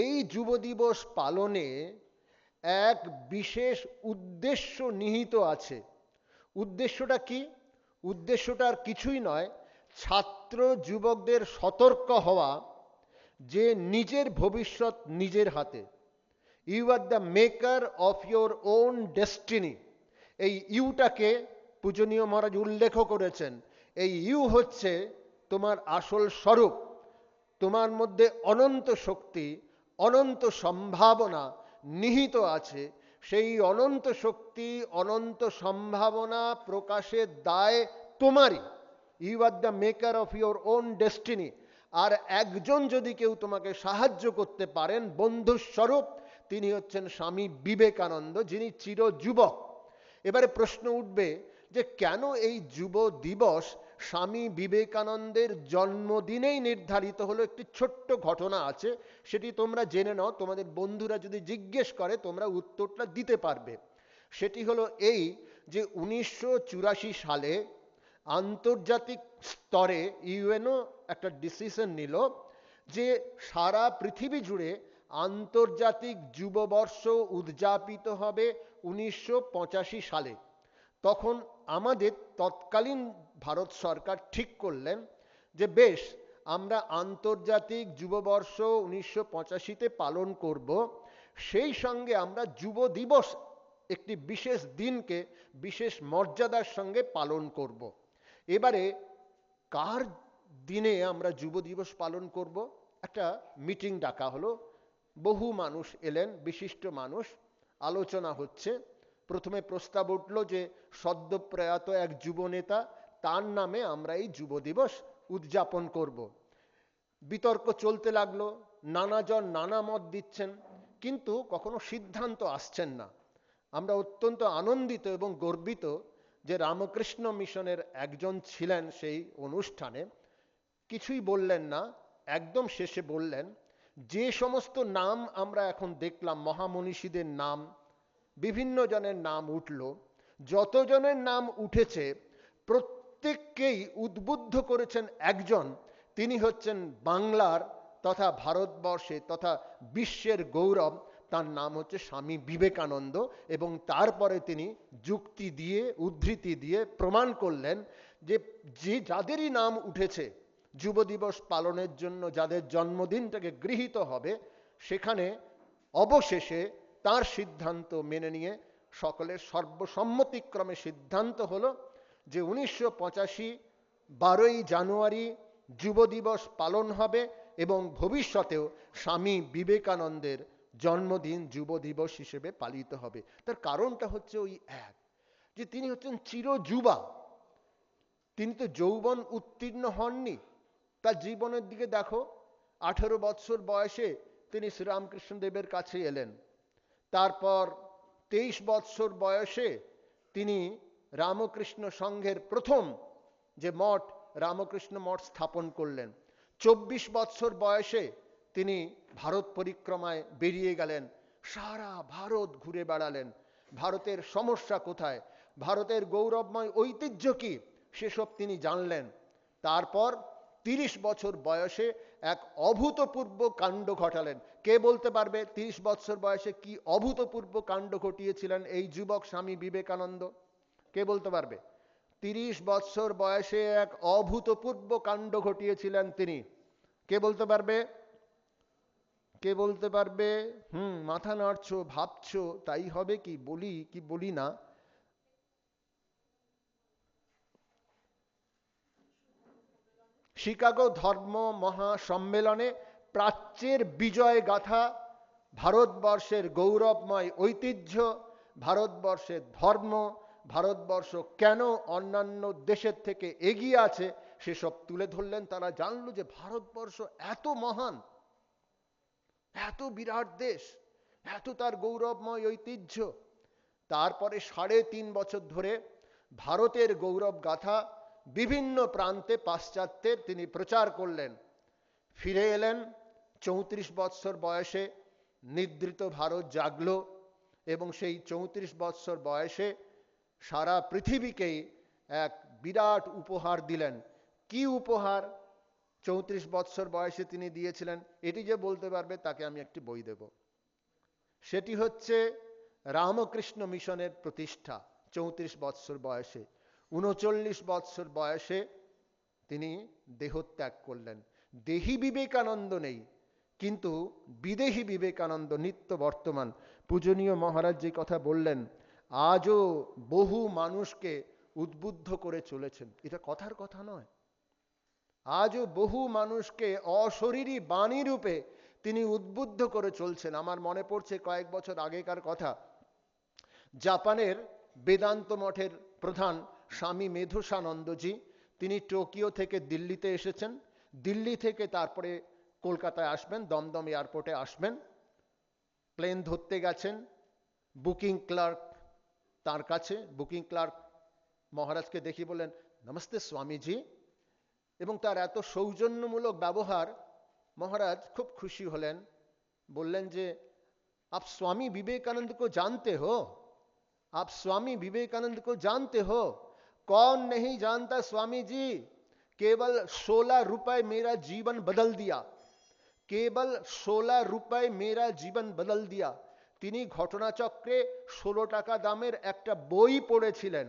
এই যুব দিবস পালনে এক বিশেষ উদ্দেশ্য নিহিত আছে। উদ্দেশ্যটা কি? উদ্দেশ্যটা আর কিছুই নয়। ছাত্র যুবকদের সতর্ক হওয়া যে নিজের ভবিষ্যৎ নিজের হাতে। You are the maker of your own destiny এই ইউটাকে পূজনীয় মহারাজ উল্লেখ করেছেন। এই ইউ হচ্ছে তোমার আসল স্বরূপ। তোমার মধ্যে অনন্ত শক্তি। অনন্ত সম্ভাবনা নিহিত আছে। সেই অনন্ত শক্তি, অনন্ত সম্ভাবনা প্রকাশের দায় তোমারই। You are the maker of your own destiny আর একজন যদি কেউ তোমাকে সাহায্য করতে পারেন বন্ধুস্বরূপ তিনি হচ্ছেন স্বামী বিবেকানন্দ, যিনি চির যুবক এবারে প্রশ্ন উঠবে যে কেন এই যুব দিবস স্বামী বিবেকানন্দের জন্মদিনেই নির্ধারিত হলো একটি ছোট্ট ঘটনা আছে, সেটি তোমরা জেনে নাও। তোমাদের বন্ধুরা যদি জিজ্ঞেস করে, তোমরা উত্তরটা দিতে পারবে। সেটি হলো এই যে উনিশশো চুরাশি সালে আন্তর্জাতিক স্তরে ইউএনও একটা ডিসিশন নিল যে সারা পৃথিবী জুড়ে আন্তর্জাতিক যুববর্ষ উদযাপিত হবে উনিশশো পঁচাশি সালে। তখন আমাদের তৎকালীন ভারত সরকার ঠিক করলেন যে বেশ, আমরা আন্তর্জাতিক যুববর্ষ উনিশশো পঁচাশিতে পালন করব, সেই সঙ্গে আমরা যুব দিবস একটি বিশেষ দিনকে বিশেষ মর্যাদার সঙ্গে পালন করব। এবারে কার দিনে আমরা যুব দিবস পালন করব? একটা মিটিং ডাকা হলো, বহু মানুষ এলেন, বিশিষ্ট মানুষ, আলোচনা হচ্ছে। প্রথমে প্রস্তাব উঠল যে সদ্যপ্রয়াত এক যুবনেতা তার নামে আমরা এই যুব দিবস উদযাপন করব। বিতর্ক চলতে লাগল, নানাজন নানা মত দিচ্ছেন, কিন্তু কখনো সিদ্ধান্ত আসছেন না আমরা অত্যন্ত আনন্দিত এবং গর্বিত যে রামকৃষ্ণ মিশনের একজন ছিলেন সেই অনুষ্ঠানে কিছুই বললেন না, একদম শেষে বললেন, যে সমস্ত নাম আমরা এখন দেখলাম, মহামনীষীদের নাম, বিভিন্ন জনের নাম উঠল, যতজনের নাম উঠেছে প্রত্যেককেই উদ্বুদ্ধ করেছেন একজন। তিনি হচ্ছেন বাংলার তথা ভারতবর্ষে তথা বিশ্বের গৌরব। তার নাম হচ্ছে স্বামী বিবেকানন্দ এবং তারপরে তিনি যুক্তি দিয়ে, উদ্ধৃতি দিয়ে প্রমাণ করলেন যে যে যাদেরই নাম উঠেছে যুব দিবস পালনের জন্য যাদের জন্মদিনটাকে গৃহীত হবে, সেখানে অবশেষে তার সিদ্ধান্ত মেনে নিয়ে সকলের সর্বসম্মতিক্রমে সিদ্ধান্ত হলো যে উনিশশো পঁচাশি বারোই জানুয়ারি যুব দিবস পালন হবে এবং ভবিষ্যতেও স্বামী বিবেকানন্দের জন্মদিন যুব দিবস হিসেবে পালিত হবে। তার কারণটা হচ্ছে ওই এক, যে তিনি হচ্ছেন চিরযুবা। তিনি তো যৌবন উত্তীর্ণ হননি। তার জীবনের দিকে দেখো, আঠেরো বৎসর বয়সে তিনি শ্রীরামকৃষ্ণদেবের কাছে এলেন। তারপর তেইশ বৎসর বয়সে তিনি রামকৃষ্ণ সংঘের প্রথম যে মঠ রামকৃষ্ণ মঠ স্থাপন করলেন। চব্বিশ বৎসর বয়সে তিনি ভারত পরিক্রমায় বেরিয়ে গেলেন, সারা ভারত ঘুরে বেড়ালেন। ভারতের সমস্যা কোথায়? ভারতের গৌরবময় ঐতিহ্য কি? সেসব তিনি জানলেন। তারপর তিরিশ বছর বয়সে এক অভূতপূর্ব কাণ্ড ঘটালেন। কে বলতে পারবে তিরিশ বছর বয়সে কি অভূতপূর্ব কাণ্ড ঘটিয়েছিলেন এই যুবক স্বামী বিবেকানন্দ? কে বলতে পারবে? তিরিশ বৎসর বয়সে এক অভূতপূর্ব কাণ্ড ঘটিয়েছিলেন তিনি। কে বলতে পারবে? কে বলতে পারবে? হুম, মাথা নাড়ছো, ভাবছ, তাই হবে কি? বলি কি? বলি না। শিকাগো ধর্ম মহাসম্মেলনে প্রাচ্যের বিজয় গাথা ভারতবর্ষের গৌরবময় ঐতিহ্য, ভারতবর্ষের ধর্ম ভারতবর্ষ কেন অন্যান্য দেশের থেকে এগিয়ে আছে, সেসব তুলে ধরলেন তারা, জানলো যে ভারতবর্ষ এত মহান, এত বিরাট দেশ, এত তার গৌরবময় ঐতিহ্য। তারপরে সাড়ে তিন বছর ধরে ভারতের গৌরব গাথা বিভিন্ন প্রান্তে পাশ্চাত্যের তিনি প্রচার করলেন। ফিরে এলেন, চৌত্রিশ বৎসর বয়সে নিদ্রিত ভারত জাগল এবং সেই চৌত্রিশ বৎসর বয়সে সারা পৃথিবীকেই এক বিরাট উপহার দিলেন। কি উপহার? চৌত্রিশ বৎসর বয়সে তিনি দিয়েছিলেন। এটি যে বলতে পারবে তাকে আমি একটি বই দেব। সেটি হচ্ছে রামকৃষ্ণ মিশনের প্রতিষ্ঠা চৌত্রিশ বৎসর বয়সে। উনচল্লিশ বৎসর বয়সে তিনি দেহত্যাগ করলেন। দেহি বিবেকানন্দ নেই, কিন্তু বিদেহী বিবেকানন্দ নিত্য বর্তমান। পূজনীয় মহারাজ যে কথা বললেন আজও বহু মানুষকে উদ্বুদ্ধ করে চলেছেন। এটা কথার কথা নয়। আজও বহু মানুষকে অশরীরী বাণী রূপে তিনি উদ্বুদ্ধ করে চলছেন। আমার মনে পড়ছে কয়েক বছর আগেকার কথা। জাপানের বেদান্ত মঠের প্রধান স্বামী মেধুসানন্দজি, তিনি টোকিও থেকে দিল্লিতে এসেছেন। দিল্লি থেকে তারপরে কলকাতায় আসবেন, দমদম এয়ারপোর্টে আসবেন। প্লেন ধরতে গেছেন। বুকিং ক্লার্ক তার কাছে বুকিং ক্লার্ক মহারাজকে দেখি বললেন নমস্তে স্বামীজি এবং তার এত সৌজন্যমূলক ব্যবহার মহারাজ খুব খুশি হলেন বললেন যে আপ স্বামী विवेकानंद को जानते हो आप स्वामी विवेकानंद को जानते हो कौन नहीं जानता स्वामी जी केवल 16 रुपए मेरा जीवन बदल दिया কেবল ষোলা রুপায় মেরা জীবন বদল দিয়া তিনি ঘটনাচক্রে ষোলো টাকা দামের একটা বই পড়েছিলেন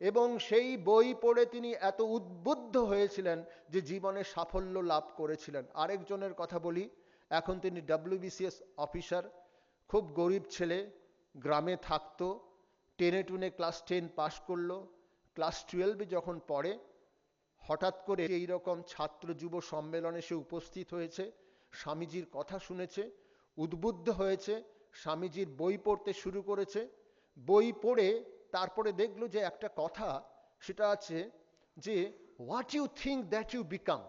এবং সেই বই পড়ে তিনি এত উদ্বুদ্ধ হয়েছিলেন যে জীবনে সাফল্য লাভ করেছিলেন। আরেকজনের কথা বলি, এখন তিনি ডাব্লিউবিসিএস অফিসার, খুব গরিব ছেলে, গ্রামে থাকতো, টেনে টুনে ক্লাস টেন পাশ করল, ক্লাস টুয়েলভে যখন পড়ে, হঠাৎ করে এই রকম ছাত্র যুব সম্মেলনে সে উপস্থিত হয়েছে, স্বামীজির কথা শুনেছে, উদ্বুদ্ধ হয়েছে স্বামীজির বই পড়তে শুরু করেছে। বই পড়ে তারপরে দেখল যে একটা কথা, সেটা আছে যে what you think that you become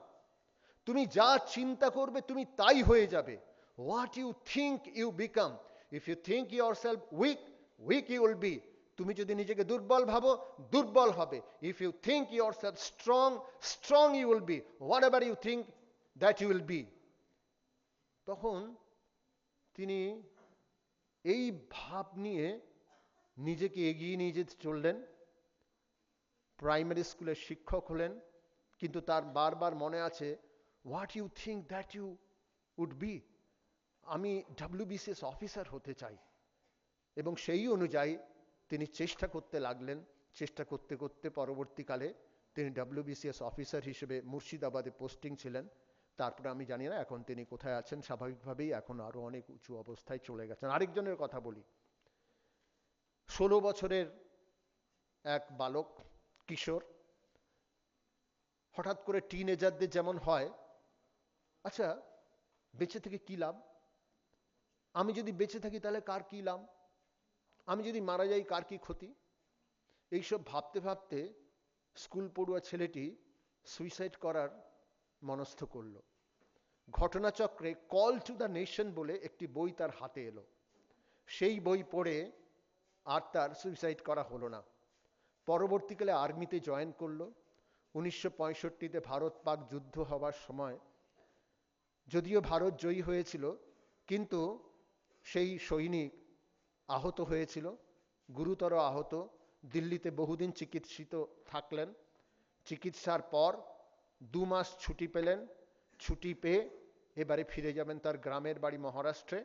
তুমি যা চিন্তা করবে তুমি তাই হয়ে যাবে। What you think you become if you think yourself weak weak you will be তুমি যদি নিজেকে দুর্বল ভাবো, দুর্বল হবে। If you think yourself strong strong you will be whatever you think that you will be তখন তিনি এই ভাব নিয়ে নিজেকে এগিয়ে নিয়ে যেতে চললেন। প্রাইমারি স্কুলের শিক্ষক হলেন, কিন্তু তার বারবার মনে আছে what you think that you would be আমি ডাব্লিউবিসিএস অফিসার হতে চাই। এবং সেই অনুযায়ী তিনি চেষ্টা করতে লাগলেন। চেষ্টা করতে করতে পরবর্তীকালে তিনি ডাব্লিউবিসিএস অফিসার হিসেবে মুর্শিদাবাদে পোস্টিং ছিলেন। তারপরে আমি জানি না, এখন তিনি কোথায় আছেন, স্বাভাবিকভাবেই এখন আরও অনেক উঁচু অবস্থায় চলে গেছেন। আরেকজনের কথা বলি। ষোলো বছরের এক বালক, কিশোর, হঠাৎ করে টিনেজারদের যেমন হয় আচ্ছা বেঁচে থেকে কি লাভ? আমি যদি বেঁচে থাকি তাহলে কার কি লাভ? আমি যদি মারা যাই কার কি ক্ষতি? এইসব ভাবতে ভাবতে স্কুল পড়ুয়া ছেলেটি সুইসাইড করার মনস্থ করল। ঘটনাচক্রে কল টু দ্য নেশন বলে একটি বই তার হাতে এলো। সেই বই পড়ে আর তার সুইসাইড করা হলো না। পরবর্তীকালে আর্মিতে জয়েন করল। উনিশশো পঁয়ষট্টিতে ভারত পাক যুদ্ধ হবার সময় যদিও ভারত জয়ী হয়েছিল, কিন্তু সেই সৈনিক আহত হয়েছিল। গুরুতর আহত। দিল্লিতে বহুদিন চিকিৎসিত থাকলেন। চিকিৎসার পর দু মাস ছুটি পেলেন, ছুটি পেয়ে এবারে ফিরে যাবেন তার গ্রামের বাড়ি মহারাষ্ট্রে,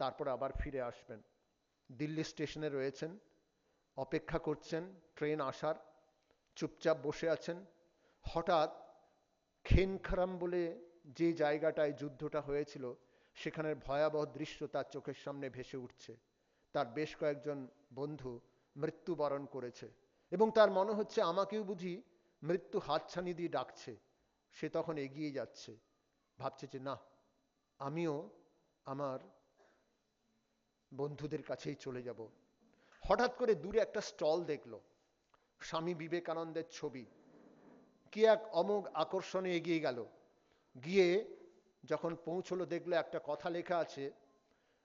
তারপর আবার ফিরে আসবেন। দিল্লি স্টেশনে রয়েছেন, অপেক্ষা করছেন, ট্রেন আসার, চুপচাপ বসে আছেন। হঠাৎ খেনখারাম বলে যে জায়গাটায় যুদ্ধটা হয়েছিল, সেখানের ভয়াবহ দৃশ্য তার চোখের সামনে ভেসে উঠছে। তার বেশ কয়েকজন বন্ধু মৃত্যুবরণ করেছে এবং তার মনে হচ্ছে, আমাকেও বুঝি মৃত্যু হাতছানি দিয়ে ডাকছে, সে তখন এগিয়ে যাচ্ছে, ভাবছে যে না, আমিও আমার বন্ধুদের কাছেই চলে যাব। হঠাৎ করে দূরে একটা স্টল দেখল, স্বামী বিবেকানন্দের ছবি। কি এক অমোঘ আকর্ষণে এগিয়ে গেল। গিয়ে যখন পৌঁছলো, দেখল একটা কথা লেখা আছে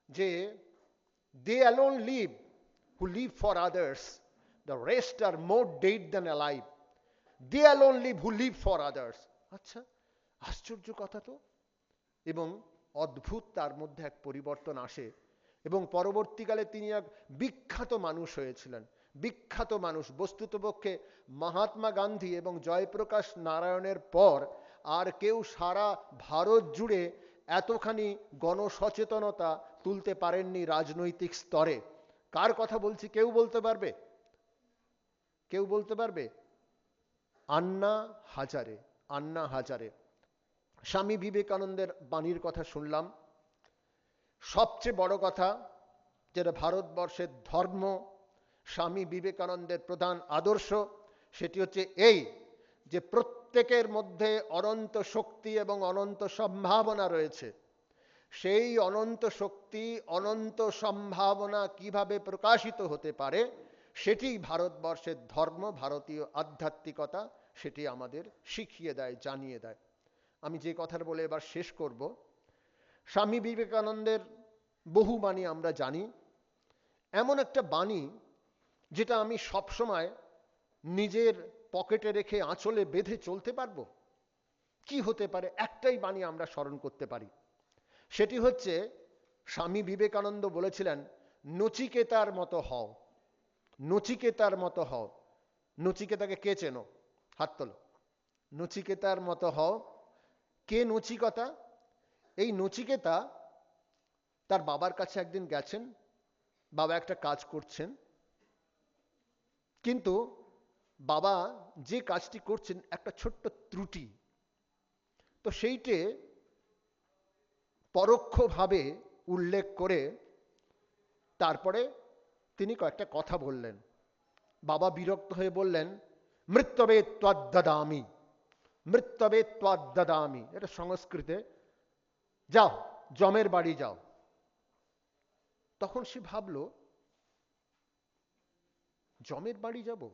যে they alone live who live for others the rest are more dead than alive they alone live who live for others আচ্ছা আশ্চর্য কথা তো। এবং অদ্ভুত তার মধ্যে এক পরিবর্তন আসে। এবং পরবর্তীকালে তিনি এক বিখ্যাত মানুষ হয়েছিলেন। বিখ্যাত মানুষ, বস্তুতপক্ষে মহাত্মা গান্ধী এবং জয়প্রকাশ নারায়ণের পর আর কেউ সারা ভারত জুড়ে এতখানি গণসচেতনতা তুলতে পারেননি রাজনৈতিক স্তরে। কার কথা বলছি, কেউ বলতে পারবে? কেউ বলতে পারবে? আন্না হাজারে আন্না হাজারে। স্বামী বিবেকানন্দের বাণীর কথা শুনলাম। সবচেয়ে বড় কথা, যেটা ভারতবর্ষের ধর্ম, স্বামী বিবেকানন্দের প্রধান আদর্শ, সেটি হচ্ছে এই যে প্রত্যেকের মধ্যে অনন্ত শক্তি এবং অনন্ত সম্ভাবনা রয়েছে। সেই অনন্ত শক্তি, অনন্ত সম্ভাবনা কীভাবে প্রকাশিত হতে পারে সেটি ভারতবর্ষের ধর্ম, ভারতীয় আধ্যাত্মিকতা। সেটি আমাদের শিখিয়ে দেয়, জানিয়ে দেয়। আমি যে কথার বলে এবার শেষ করব। স্বামী বিবেকানন্দের বহু বাণী আমরা জানি। এমন একটা বাণী যেটা আমি সবসময় নিজের পকেটে রেখে আঁচলে বেঁধে চলতে পারব? কি হতে পারে? একটাই বাণী আমরা স্মরণ করতে পারি। সেটি হচ্ছে, স্বামী বিবেকানন্দ বলেছিলেন, নচিকেতার মতো হও। নচিকেতার মতো হও। নচিকেতাকে কে চেনো? হাত তোলো। নচিকেতার মতো হও। কে নচিকতা? এই নচিকেতা তার বাবার কাছে একদিন গেছেন, বাবা একটা কাজ করছেন। কিন্তু বাবা যে কাজটি করছেন, একটা ছোট্ট ত্রুটি। তো সেইটে পরোক্ষভাবে উল্লেখ করে তারপরে তিনি কয়েকটা কথা বললেন। বাবা বিরক্ত হয়ে বললেন মৃত্যবে ত্বাদ্দামি মৃত্যবে ত্বাদ্দামি এটা সংস্কৃতে, যাও, জমের বাড়ি যাও। তখন সে ভাবল, জমের বাড়ি যাব?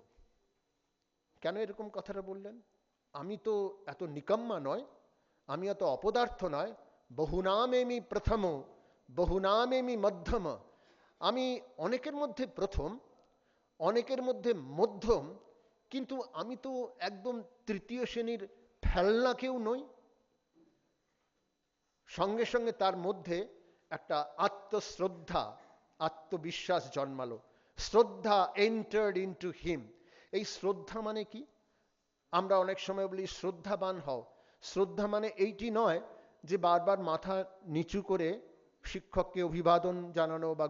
কেন এরকম কথাটা বললেন? আমি তো এত নিকম্মা নয়, আমি এত অপদার্থ নয়। বহুনামেমি প্রথম বহুনামেমি মধ্যম। আমি অনেকের মধ্যে প্রথম, অনেকের মধ্যে মধ্যম কিন্তু আমি তো একদম তৃতীয় শ্রেণির ফেলনা কেউ নই। সঙ্গে সঙ্গে তার মধ্যে একটা আত্মশ্রদ্ধা, আত্মবিশ্বাস জন্মালো। শ্রদ্ধা এন্টার্ড ইন্টু হিম এই শ্রদ্ধা মানে কি? আমরা অনেক সময় বলি শ্রদ্ধাবান হও। শ্রদ্ধা মানে এইটি নয় যে বারবার মাথা নিচু করে শিক্ষককে অভিবাদন জানানো বা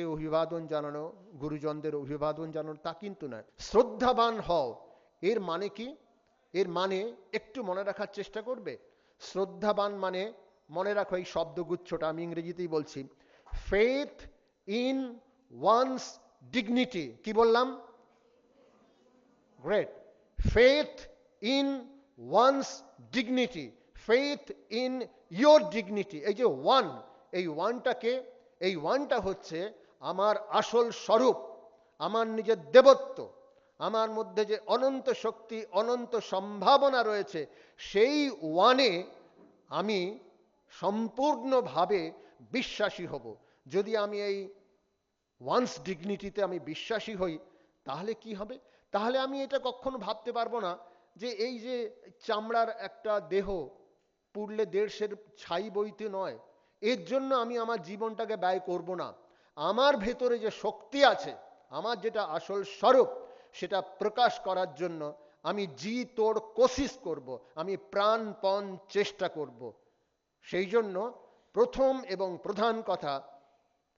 গুরুকে অভিবাদন জানানো, গুরুজনদের অভিবাদন জানানো তা কিন্তু নয়। শ্রদ্ধাবান হও। এর মানে কি? এর মানে একটু মনে রাখার চেষ্টা করবে। শ্রদ্ধাবান মানে মনে রাখো এই শব্দগুচ্ছটা, আমি ইংরেজিতেই বলছি। ফেথ ইন ওয়ান্স ডিগনিটি কি বললাম? Great faith in one's dignity faith in your dignity এই যে ওয়ান এই ওয়ানটাকে এই ওয়ানটা হচ্ছে আমার আসল স্বরূপ, আমার নিজের দেবত্ব, আমার মধ্যে যে অনন্ত শক্তি, অনন্ত সম্ভাবনা রয়েছে, সেই ওয়ানে আমি সম্পূর্ণভাবে বিশ্বাসী হব। যদি আমি এই ওয়ান্স ডিগনিটিতে আমি বিশ্বাসী হই, তাহলে কি হবে? তাহলে আমি এটা কখনো ভাবতে পারব না যে এই যে চামড়ার একটা দেহ পুড়লে দেড়শের ছাই বইতে নয়, এর জন্য আমি আমার জীবনটাকে ব্যয় করব না। আমার ভেতরে যে শক্তি আছে, আমার যেটা আসল স্বরূপ, সেটা প্রকাশ করার জন্য আমি জি তোর কোশিস করব, আমি প্রাণপণ চেষ্টা করব। সেই জন্য প্রথম এবং প্রধান কথা,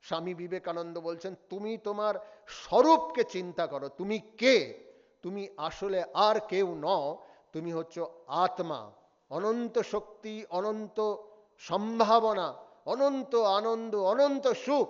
স্বামী বিবেকানন্দ বলছেন, তুমি তোমার স্বরূপকে চিন্তা করো, তুমি কে? তুমি আসলে আর কেউ নও, তুমি হচ্ছ আত্মা। অনন্ত শক্তি, অনন্ত সম্ভাবনা, অনন্ত আনন্দ, অনন্ত সুখ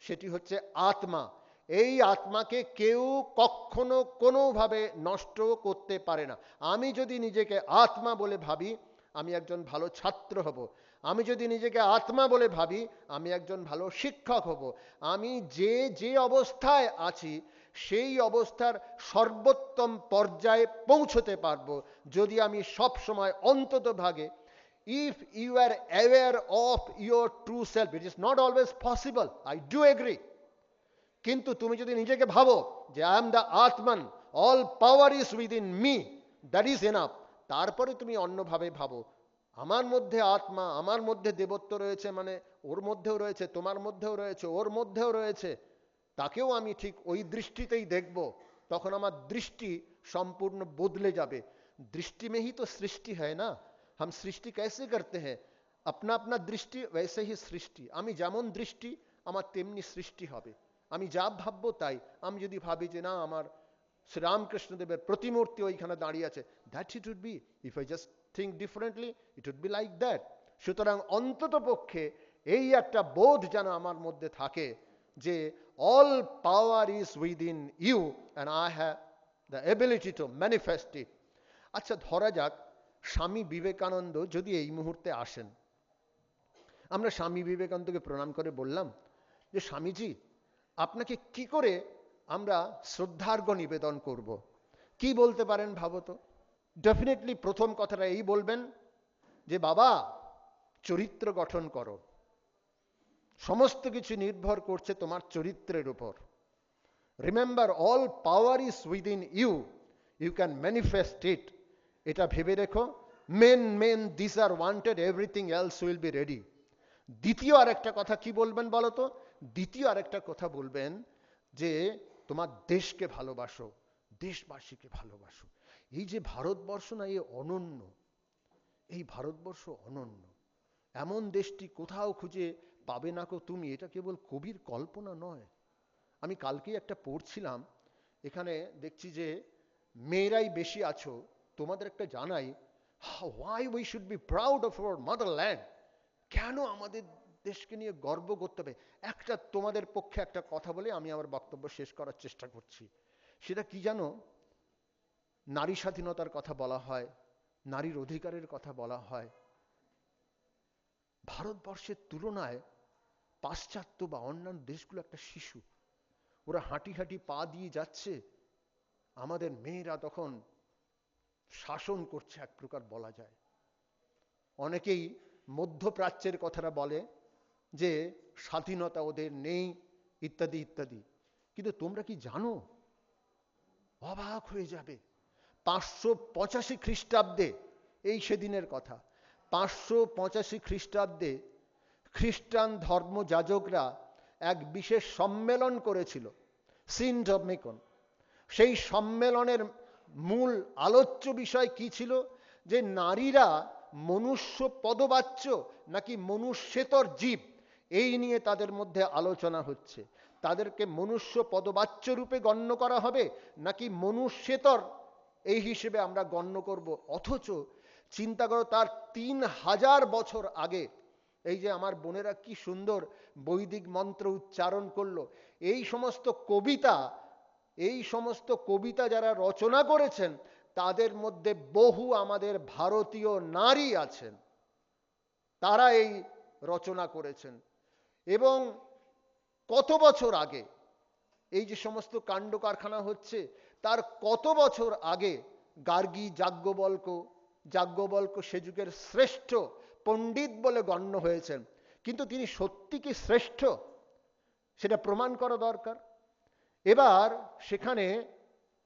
সেটি হচ্ছে আত্মা। এই আত্মাকে কেউ কখনো কোনোভাবে নষ্ট করতে পারে না। আমি যদি নিজেকে আত্মা বলে ভাবি, আমি একজন ভালো ছাত্র হব। আমি যদি নিজেকে আত্মা বলে ভাবি, আমি একজন ভালো শিক্ষক হব। আমি যে যে অবস্থায় আছি, সেই অবস্থার সর্বোত্তম পর্যায়ে পৌঁছতে পারব। যদি আমি সব সময় অন্তত ভাগে if you are aware of your true self, it is not always possible. I do agree. কিন্তু তুমি যদি নিজেকে ভাবো যে I am the atman all power is within me that is enough তারপরে তুমি অন্যভাবে ভাবো আমার মধ্যে আত্মা আমার মধ্যে দেবত্ব রয়েছে মানে ওর মধ্যেও রয়েছে তোমার মধ্যেও রয়েছে ওর মধ্যেও রয়েছে তাকেও আমি ঠিক ওই দৃষ্টিতেই দেখব তখন আমার দৃষ্টি সম্পূর্ণ বদলে যাবে দৃষ্টিমেহি তো সৃষ্টি হয় না हम सृष्टि कैसे करते हैं আপনা আপনার দৃষ্টি वैसे ही সৃষ্টি আমি যেমন দৃষ্টি আমার তেমনি সৃষ্টি হবে আমি যা ভাববো তাই আমি যদি ভাবি যে না আমার শ্রীরামকৃষ্ণদেবের প্রতিমূর্তি ওইখানে দাঁড়িয়ে আছে that it would be if I just think differently it would be like that সুতরাং অন্তত পক্ষে এই একটা বোধ যেন আমার মধ্যে থাকে যে all power is within you and I have the ability to manifest it আচ্ছা ধরা যাক স্বামী বিবেকানন্দ যদি এই মুহূর্তে আসেন। আমরা স্বামী বিবেকানন্দকে প্রণাম করে বললাম যে, স্বামীজি, আপনাকে কি করে আমরা শ্রদ্ধার্ঘ নিবেদন করব। কি বলতে পারেন ভাবো তো ডেফিনেটলি প্রথম কথাটা এই বলবেন যে, বাবা, চরিত্র গঠন করো। সমস্ত কিছু নির্ভর করছে তোমার চরিত্রের উপর। Remember all power is within you you can manifest it এটা ভেবে রেখো। Men men this are wanted everything else will be ready দ্বিতীয় আরেকটা কথা কি বলবেন বলো তো? দ্বিতীয় আরেকটা কথা বলবেন যে, তোমার দেশকে ভালোবাসো, দেশবাসীকে ভালোবাসো। এই যে ভারতবর্ষ না, এই অনন্য, এই ভারতবর্ষ অনন্য। এমন দেশটি কোথাও খুঁজে পাবে না কো তুমি, এটা কেবল কবির কল্পনা নয়। আমি কালকেই একটা পড়ছিলাম, এখানে দেখছি যে, মেয়েরাই বেশি আছো তোমাদের একটা জানাই why we should be proud of our motherland কেন আমাদের দেশকে নিয়ে গর্ব করতে হবে? একটা তোমাদের পক্ষে একটা কথা বলে আমি আমার বক্তব্য শেষ করার চেষ্টা করছি। সেটা কি জানো? নারী স্বাধীনতার কথা বলা হয়, নারীর অধিকারের কথা বলা হয়। ভারতবর্ষের তুলনায় পাশ্চাত্য বা অন্যান্য দেশগুলো একটা শিশু। ওরা হাঁটি হাঁটি পা দিয়ে যাচ্ছে। আমাদের মেয়েরা তখন শাসন করছে এক প্রকার বলা যায়। অনেকেই মধ্যপ্রাচ্যের কথাটা বলে যে স্বাধীনতা ওদের নেই, ইত্যাদি ইত্যাদি। কিন্তু তোমরা কি জানো? অবাক হয়ে যাবে। পাঁচশো পঁচাশি খ্রিস্টাব্দে, এই সেদিনের কথা, পাঁচশো পঁচাশি খ্রিস্টাব্দে খ্রিস্টান ধর্মযাজকরা এক বিশেষ সম্মেলন করেছিল সিন্ট অব মেকন। সেই সম্মেলনের মূল আলোচ্য বিষয় কি ছিল? যে নারীরা মনুষ্য পদবাচ্য নাকি মনুষ্যেতর জীব? এই নিয়ে তাদের মধ্যে আলোচনা হচ্ছে। তাদেরকে মনুষ্য পদবাচ্য রূপে গণ্য করা হবে নাকি মনুষ্যেতর? এই হিসেবে আমরা গণ্য করব। অথচ চিন্তা করো, তার তিন হাজার বছর আগে, এই যে আমার বোনেরা কি সুন্দর বৈদিক মন্ত্র উচ্চারণ করল, এই সমস্ত কবিতা এই সমস্ত কবিতা যারা রচনা করেছেন, তাদের মধ্যে বহু আমাদের ভারতীয় নারী আছেন। তারা এই রচনা করেছেন। এবং কত বছর আগে, এই যে সমস্ত কাণ্ড কারখানা হচ্ছে, তার কত বছর আগে গার্গী যাজ্ঞবল্ক যাজ্ঞবল্ক সে যুগের শ্রেষ্ঠ পণ্ডিত বলে গণ্য হয়েছেন। কিন্তু তিনি সত্যি কি শ্রেষ্ঠ? সেটা প্রমাণ করা দরকার। এবার সেখানে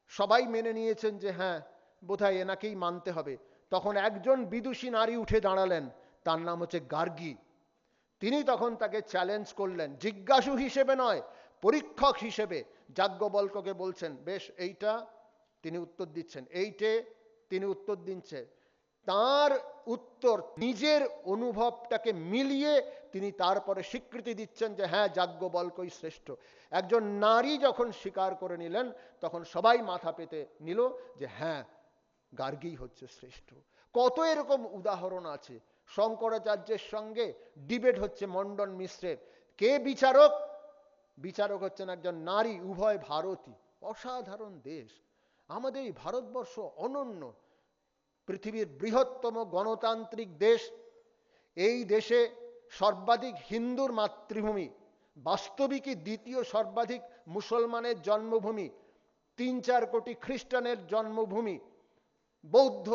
সবাই মেনে নিয়েছেন যে হ্যাঁ বোধহয় এনাকেই মানতে হবে। তখন একজন বিদুষী নারী উঠে দাঁড়ালেন, তার নাম হচ্ছে গার্গী। তিনি তখন তাকে চ্যালেঞ্জ করলেন, জিজ্ঞাসু হিসেবে নয়, পরীক্ষক হিসেবে। যাজ্ঞবল্ককে বলছেন, বেশ, এইটা তিনি উত্তর দিচ্ছেন, এইটে তিনি উত্তর দিচ্ছেন তার উত্তর নিজের অনুভবটাকে মিলিয়ে তিনি তারপরে স্বীকৃতি দিচ্ছেন যে হ্যাঁ যাজ্ঞবল্কই শ্রেষ্ঠ। একজন নারী যখন স্বীকার করে নিলেন, তখন সবাই মাথা পেতে নিল যে হ্যাঁ গার্গী হচ্ছে শ্রেষ্ঠ। কত এরকম উদাহরণ আছে। শঙ্করাচার্যের সঙ্গে ডিবেট হচ্ছে মন্ডন মিশ্রের। কে বিচারক? বিচারক হচ্ছেন একজন নারী, উভয় ভারতী। অসাধারণ দেশ। আমাদের এই ভারতবর্ষ অনন্য। পৃথিবীর বৃহত্তম গণতান্ত্রিক দেশ, এই দেশে সর্বাধিক হিন্দুর মাতৃভূমি, বাস্তবিকই দ্বিতীয় সর্বাধিক মুসলমানের জন্মভূমি, তিন চার কোটি খ্রিস্টানের জন্মভূমি, বৌদ্ধ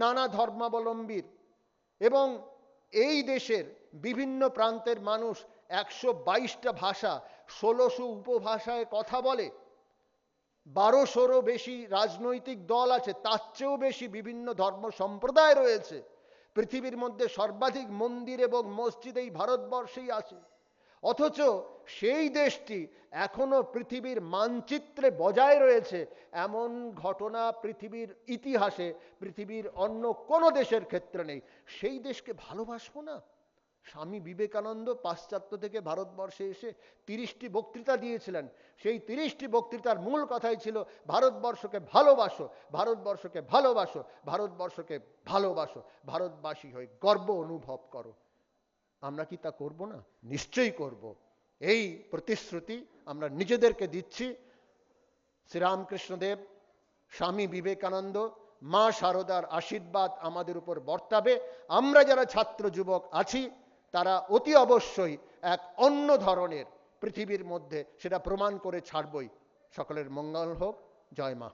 নানা ধর্মাবলম্বীর এবং এই দেশের বিভিন্ন প্রান্তের মানুষ একশো ভাষা, ষোলোশো উপভাষায় কথা বলে। বারোশোরও বেশি রাজনৈতিক দল আছে, তার চেয়েও বেশি বিভিন্ন ধর্ম সম্প্রদায় রয়েছে। পৃথিবীর মধ্যে সর্বাধিক মন্দির এবং মসজিদ এই ভারতবর্ষেই আছে। অথচ সেই দেশটি এখনও পৃথিবীর মানচিত্রে বজায় রয়েছে। এমন ঘটনা পৃথিবীর ইতিহাসে, পৃথিবীর অন্য কোনো দেশের ক্ষেত্রে নেই। সেই দেশকে ভালোবাসবো না? স্বামী বিবেকানন্দ পাশ্চাত্য থেকে ভারতবর্ষে এসে তিরিশটি বক্তৃতা দিয়েছিলেন। সেই তিরিশটি বক্তৃতার মূল কথাই ছিল, ভারতবর্ষকে ভালোবাসো ভারতবর্ষকে ভালোবাসো ভারতবর্ষকে ভালোবাসো, ভারতবাসী হয়ে গর্ব অনুভব করো। আমরা কি তা করব না? নিশ্চয়ই করব। এই প্রতিশ্রুতি আমরা নিজেদেরকে দিচ্ছি। শ্রীরামকৃষ্ণদেব, স্বামী বিবেকানন্দ, মা শারদার আশীর্বাদ আমাদের উপর বর্তাবে। আমরা যারা ছাত্র যুবক আছি তারা অতি অবশ্যই এক অন্য ধরনের পৃথিবীর মধ্যে সেটা প্রমাণ করে ছাড়বই। সকলের মঙ্গল হোক, জয় মা।